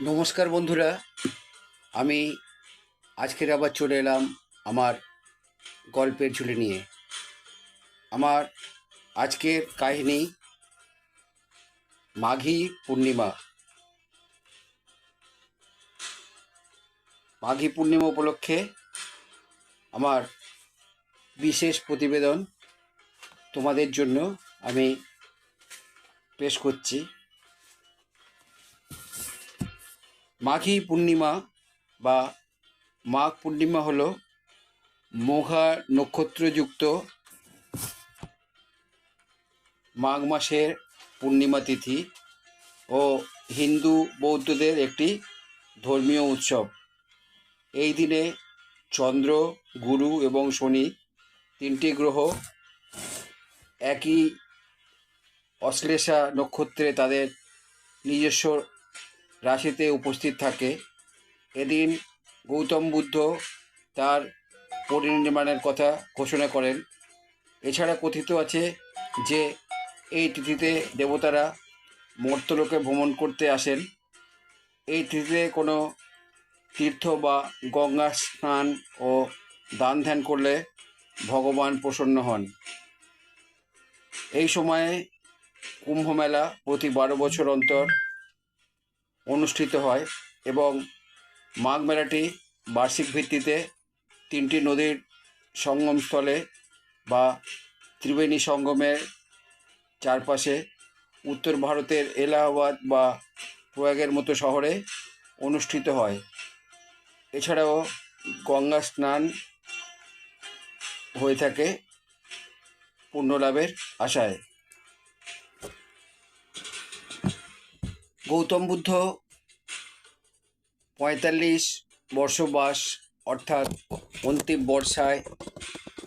নমস্কার বন্ধুরা, আমি আজকের আবার চলে এলাম আমার গল্পের ঝুলি নিয়ে। আমার আজকের কাহিনী মাঘী পূর্ণিমা। মাঘী পূর্ণিমা উপলক্ষে আমার বিশেষ প্রতিবেদন তোমাদের জন্য আমি পেশ করছি। মাঘী পূর্ণিমা বা মাঘ পূর্ণিমা হলো মঘা নক্ষত্রযুক্ত মাঘ মাসের পূর্ণিমা তিথি ও হিন্দু বৌদ্ধদের একটি ধর্মীয় উৎসব। এই দিনে চন্দ্র, গুরু এবং শনি তিনটি গ্রহ একই অশ্লেষা নক্ষত্রে তাদের নিজস্ব রাশিতে উপস্থিত থাকে। এদিন গৌতম বুদ্ধ তার পরিনির্মাণের কথা ঘোষণা করেন। এছাড়া কথিত আছে যে, এই তিথিতে দেবতারা মর্তলোকে ভ্রমণ করতে আসেন। এই তিথিতে কোনো তীর্থ বা গঙ্গা স্নান ও দান ধ্যান করলে ভগবান প্রসন্ন হন। এই সময়ে কুম্ভ মেলা প্রতি বারো বছর অন্তর অনুষ্ঠিত হয় এবং মাঘ মেলাটি বার্ষিক ভিত্তিতে তিনটি নদীর সঙ্গমস্থলে বা ত্রিবেণী সঙ্গমের চারপাশে উত্তর ভারতের এলাহাবাদ বা প্রয়াগের মতো শহরে অনুষ্ঠিত হয়। এছাড়াও গঙ্গা স্নান হয়ে থাকে পুণ্যলাভের আশায়। গৌতম বুদ্ধ, পঁয়তাল্লিশ বর্ষবাস অর্থাৎ অন্তিম বর্ষায়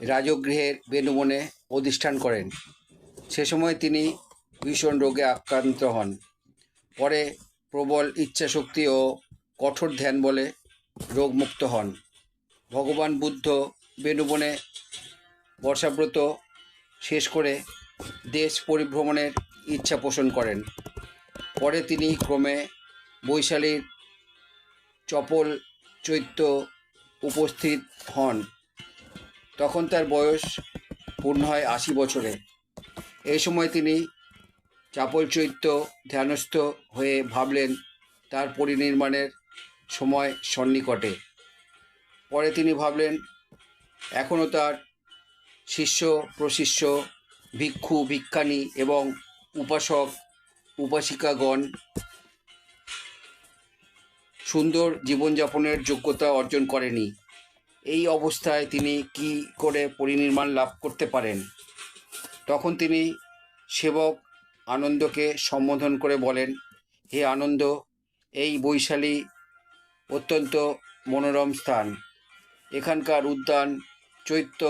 রাজগৃহের বেনুবনে অধিষ্ঠান করেন। সে সময় তিনি ভীষণ রোগে আক্রান্ত হন। পরে প্রবল ইচ্ছাশক্তি ও কঠোর ধ্যান বলে রোগমুক্ত হন। ভগবান বুদ্ধ বেনুবনে বর্ষাব্রত শেষ করে দেশ পরিভ্রমণের ইচ্ছা পোষণ করেন। পরে তিনি ক্রমে বৈশালীর চপল চৈত্য উপস্থিত হন। তখন তার বয়স পূর্ণ হয় আশি বছরে। এই সময় তিনি চাপল চৈত্য ধ্যানস্থ হয়ে ভাবলেন, তার পরিনির্মাণের সময় সন্নিকটে। পরে তিনি ভাবলেন এখনও তার শিষ্য, প্রশিষ্য, ভিক্ষু, ভিক্ষানী এবং উপাসক উপাসিকাগণ সুন্দর জীবনযাপনের যোগ্যতা অর্জন করেনি। এই অবস্থায় তিনি কি করে পরিনির্মাণ লাভ করতে পারেন? তখন তিনি সেবক আনন্দকে সম্বোধন করে বলেন, হে আনন্দ, এই বৈশালী অত্যন্ত মনোরম স্থান। এখানকার উদ্যান, চৈত্য,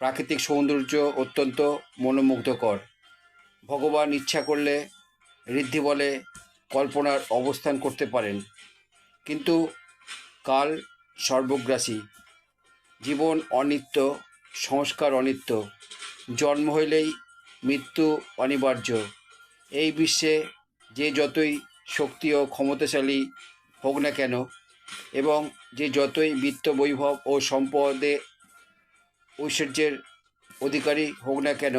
প্রাকৃতিক সৌন্দর্য অত্যন্ত মনোমুগ্ধকর। ভগবান ইচ্ছা করলে ঋদ্ধি বলে কল্পনার অবস্থান করতে পারেন। কিন্তু কাল সর্বগ্রাসী, জীবন অনিত্য, সংস্কার অনিত্য, জন্ম হইলেই মৃত্যু অনিবার্য। এই বিশ্বে যে যতই শক্তি ও ক্ষমতাশালী হোক না কেন, এবং যে যতই বিত্ত বৈভব ও সম্পদে ঐশ্বর্যের অধিকারী হোক না কেন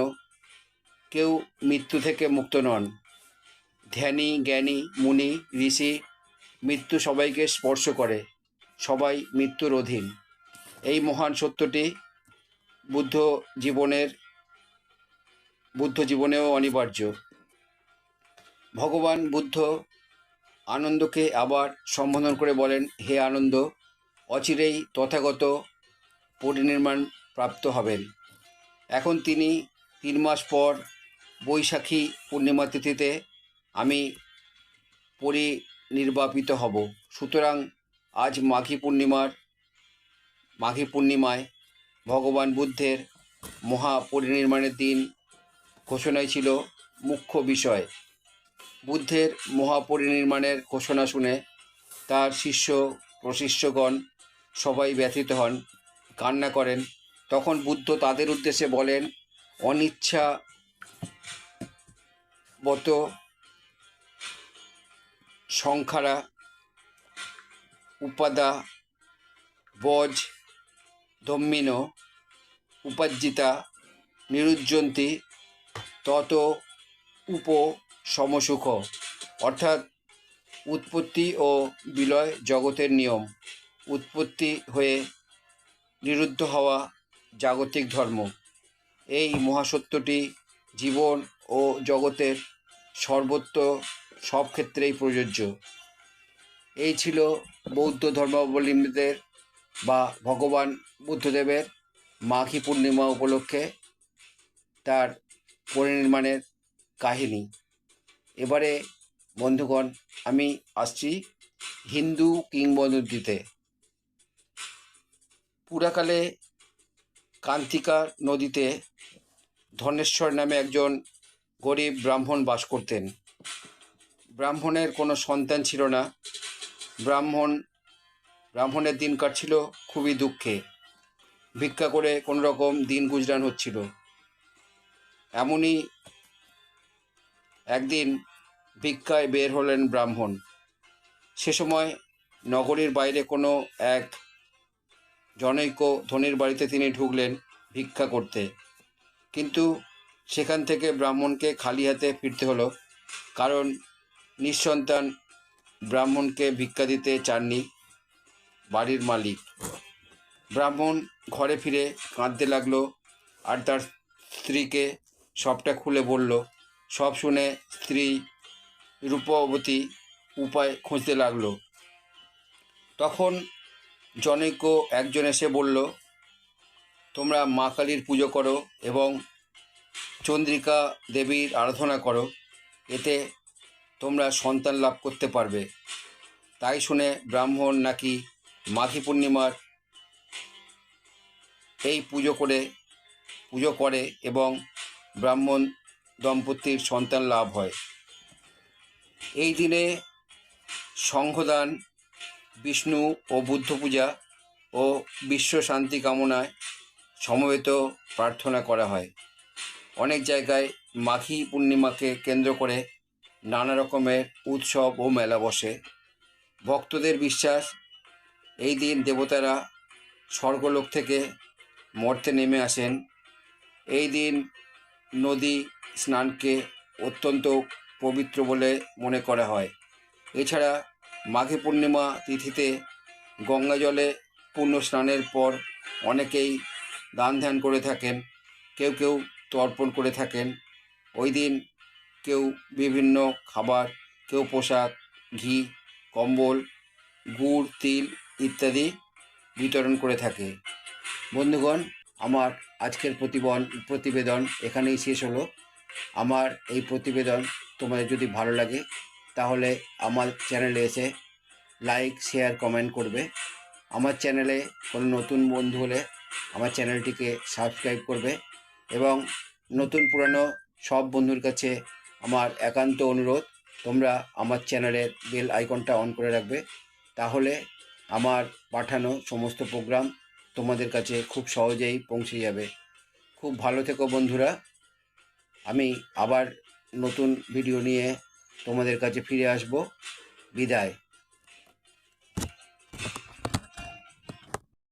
কেউ মৃত্যু থেকে মুক্ত নন। ধ্যানী, জ্ঞানী, মুনি, ঋষি মৃত্যু সবাইকে স্পর্শ করে, সবাই মৃত্যুর অধীন। এই মহান সত্যটি বুদ্ধ জীবনের, বুদ্ধ জীবনেও অনিবার্য। ভগবান বুদ্ধ আনন্দকে আবার সম্বোধন করে বলেন, হে আনন্দ, অচিরেই তথাগত পরিনির্মাণ প্রাপ্ত হবেন। এখন তিনি তিন মাস পর বৈশাখী পূর্ণিমা তিথিতে আমি পরিনির্বাপিত হব। সুতরাং আজ মাঘী পূর্ণিমার, মাঘী পূর্ণিমায় ভগবান বুদ্ধের মহাপরিনির্মাণের দিন ঘোষণায় ছিল মুখ্য বিষয়। বুদ্ধের মহাপরিনির্মাণের ঘোষণা শুনে তার শিষ্য, প্রশিষ্যগণ সবাই ব্যথিত হন, কান্না করেন। তখন বুদ্ধ তাদের উদ্দেশ্যে বলেন, অনিচ্ছা বত সংখারা উপাদা, বজ, ধম্মিন, উপার্জিতা, নিরুজ্জন্তী, তত উপ সমসুখ। অর্থাৎ উৎপত্তি ও বিলয় জগতের নিয়ম। উৎপত্তি হয়ে নিরুদ্ধ হওয়া জাগতিক ধর্ম। এই মহাসত্যটি জীবন ও জগতের সর্বত্র সব ক্ষেত্রেই প্রযোজ্য। এই ছিল বৌদ্ধ ধর্মাবলম্বীদের বা ভগবান বুদ্ধদেবের মাঘী পূর্ণিমা উপলক্ষে তার পরিনির্মাণের কাহিনী। এবারে বন্ধুগণ, আমি আসছি হিন্দু কিংবদন্তিতে। পুরাকালে কান্তিকা নদীতে ধনেশ্বর নামে একজন গরিব ব্রাহ্মণ বাস করতেন। ব্রাহ্মণের কোনো সন্তান ছিল না। ব্রাহ্মণ, ব্রাহ্মণের দিন কাটছিল খুবই দুঃখে। ভিক্ষা করে কোনো রকম দিন গুজরান হচ্ছিল। এমনই একদিন ভিক্ষায় বের হলেন ব্রাহ্মণ। সে সময় নগরীর বাইরে কোনো এক জনৈক ধনির বাড়িতে তিনি ঢুকলেন ভিক্ষা করতে। কিন্তু সেখান থেকে ব্রাহ্মণকে খালি হাতে ফিরতে হলো, কারণ নিঃসন্তান ব্রাহ্মণকে ভিক্ষা দিতে চাননি বাড়ির মালিক। ব্রাহ্মণ ঘরে ফিরে কাঁদতে লাগল আর তার স্ত্রীকে সবটা খুলে বলল, সব শুনে স্ত্রী রূপবতী উপায় খুঁজতে লাগল। তখন জনৈক একজন এসে বলল, তোমরা মা কালীর পুজো করো এবং চন্দ্রিকা দেবীর আরাধনা করো, এতে তোমরা সন্তান লাভ করতে পারবে। তাই শুনে ব্রাহ্মণ নাকি মাঘী পূর্ণিমার এই পুজো করে পুজো করে এবং ব্রাহ্মণ দম্পতির সন্তান লাভ হয়। এই দিনে সংঘদান, বিষ্ণু ও বুদ্ধ পূজা ও বিশ্ব শান্তি কামনায় সমবেত প্রার্থনা করা হয়। অনেক জায়গায় মাঘী পূর্ণিমাকে কেন্দ্র করে নানা রকমের উৎসব ও মেলা বসে। ভক্তদের বিশ্বাস, এই দিন দেবতারা স্বর্গলোক থেকে মর্তে নেমে আসেন। এই দিন নদী স্নানকে অত্যন্ত পবিত্র বলে মনে করা হয়। এছাড়া মাঘী পূর্ণিমা তিথিতে গঙ্গা জলে পূর্ণ স্নানের পর অনেকেই দান ধ্যান করে থাকেন। কেউ কেউ তর্পণ করে থাকেন। ওই দিন কেউ বিভিন্ন খাবার, কেউ পোশাক ঘি, কম্বল, গুড়, তিল ইত্যাদি বিতরণ করে থাকে। বন্ধুগণ, আমার আজকের প্রতিবন, প্রতিবেদন এখানেই শেষ হলো। আমার এই প্রতিবেদন তোমাদের যদি ভালো লাগে, তাহলে আমার চ্যানেলে এসে লাইক, শেয়ার, কমেন্ট করবে। আমার চ্যানেলে কোনো নতুন বন্ধু হলে আমার চ্যানেলটিকে সাবস্ক্রাইব করবে। এবং নতুন পুরানো সব বন্ধুর কাছে আমার একান্ত অনুরোধ, তোমরা আমার চ্যানেলের বেল আইকনটা অন করে রাখবে। তাহলে আমার পাঠানো সমস্ত প্রোগ্রাম তোমাদের কাছে খুব সহজেই পৌঁছে যাবে। খুব ভালো থেকো বন্ধুরা। আমি আবার নতুন ভিডিও নিয়ে তোমাদের কাছে ফিরে আসব। বিদায়।